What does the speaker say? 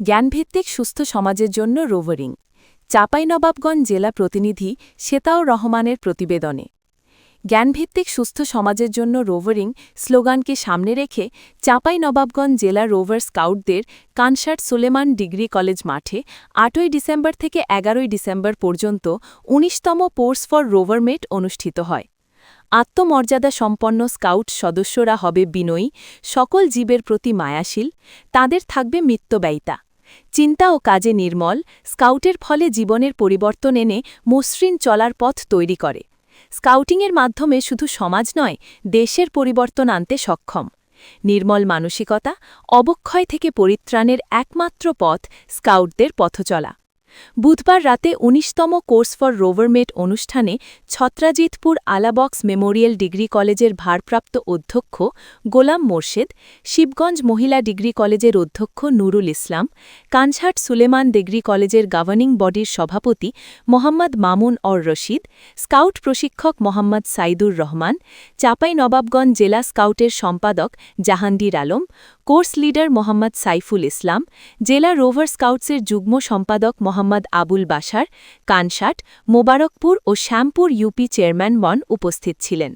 জ্ঞানভিত্তিক সুস্থ সমাজের জন্য রোভারিং। চাঁপাইনবাবগঞ্জ জেলা প্রতিনিধি শ্বেতাউর রহমানের প্রতিবেদনে। জ্ঞানভিত্তিক সুস্থ সমাজের জন্য রোভারিং স্লোগানকে সামনে রেখে চাঁপাইনবাবগঞ্জ জেলা রোভার স্কাউটদের কানসার্ট সুলেমান ডিগ্রি কলেজ মাঠে আটই ডিসেম্বর থেকে এগারোই ডিসেম্বর পর্যন্ত উনিশতম পোর্স ফর রোভারমেট অনুষ্ঠিত হয়। আত্মমর্যাদা সম্পন্ন স্কাউট সদস্যরা হবে বিনয়ী, সকল জীবের প্রতি মায়াশীল, তাদের থাকবে মিত্যব্যয়িতা চিন্তা ও কাজে নির্মল স্কাউটের ফলে জীবনের পরিবর্তন এনে মসৃণ চলার পথ তৈরি করে। স্কাউটিংয়ের মাধ্যমে শুধু সমাজ নয়, দেশের পরিবর্তন আনতে সক্ষম। নির্মল মানসিকতা অবক্ষয় থেকে পরিত্রাণের একমাত্র পথ স্কাউটদের পথচলা। বুধবার রাতে ১৯তম কোর্স ফর রোভারমেট অনুষ্ঠানে ছত্রাজিতপুর আলাবক্স মেমোরিয়াল ডিগ্রি কলেজের ভারপ্রাপ্ত অধ্যক্ষ গোলাম মোর্শেদ, শিবগঞ্জ মহিলা ডিগ্রি কলেজের অধ্যক্ষ নুরুল ইসলাম কানঝাট সুলেমান ডিগ্রি কলেজের গভর্নিং বডির সভাপতি মোহাম্মদ মামুন অর রশিদ, স্কাউট প্রশিক্ষক মোহাম্মদ সাইদুর রহমান, চাপাই নবাবগঞ্জ জেলা স্কাউটের সম্পাদক জাহাঙ্গীর আলম, কোর্স লিডার মোহাম্মদ সাইফুল ইসলাম, জেলা রোভার স্কাউটসের যুগ্ম সম্পাদক মোহাম্মদ আবুল বাসার কানসাট মোবারকপুর ও শ্যামপুর ইউপি চেয়ারম্যান বন উপস্থিত ছিলেন।